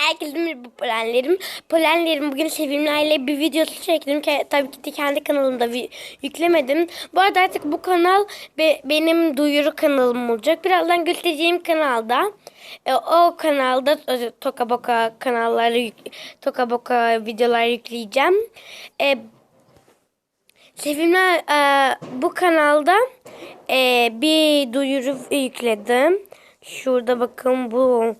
Herkese merhaba polenlerim. Polenlerim bugün sevimlerle bir videosu çektim. Tabii ki de kendi kanalımda yüklemedim. Bu arada artık bu kanal be- benim duyuru kanalım olacak. Birazdan göstereceğim kanalda. e, o kanalda Toka Boka kanalları, Toka Boka videolar yükleyeceğim. E, Sevimler e, bu kanalda e, bir duyuru yükledim. Şurada bakın bu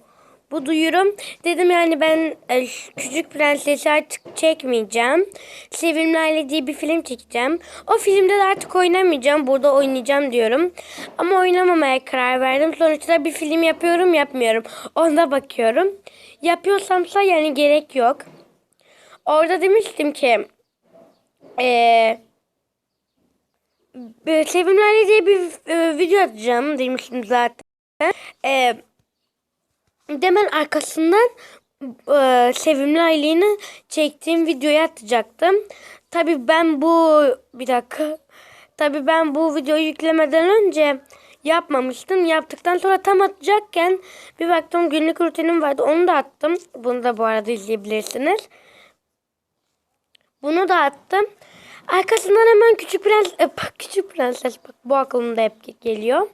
bu duyurum. Dedim yani ben e, Küçük Prenses'i artık çekmeyeceğim. Sevimlerle diye bir film çekeceğim. O filmde de artık oynamayacağım. Burada oynayacağım diyorum. Ama oynamamaya karar verdim. Sonuçta bir film yapıyorum yapmıyorum. Ona bakıyorum. Yapıyorsamsa yani gerek yok. Orada demiştim ki eee e, Sevimlerle diye bir e, video atacağım demiştim zaten. E, demen arkasından e, Sevimli Aylin'i çektiğim videoyu atacaktım. Tabi ben bu bir dakika. Tabi ben bu videoyu yüklemeden önce yapmamıştım. Yaptıktan sonra tam atacakken bir baktım günlük rutinim vardı. Onu da attım. Bunu da bu arada izleyebilirsiniz. Bunu da attım. Arkasından hemen küçük prens e, bak küçük prenses bak bu aklımda hep geliyor.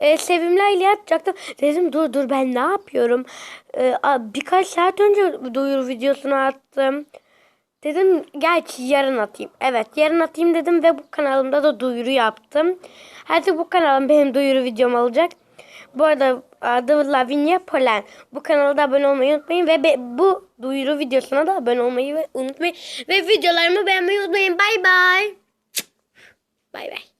E, sevimli aile yapacaktım. Dedim dur dur ben ne yapıyorum? E, birkaç saat önce duyuru videosunu attım. Dedim geç yarın atayım. Evet yarın atayım dedim ve bu kanalımda da duyuru yaptım. Artık bu kanalım benim duyuru videom olacak. Bu arada adı Lavinia Polen. Bu kanala da abone olmayı unutmayın ve be- bu duyuru videosuna da abone olmayı unutmayın. Ve videolarımı beğenmeyi unutmayın. Bay bay. Bay bay.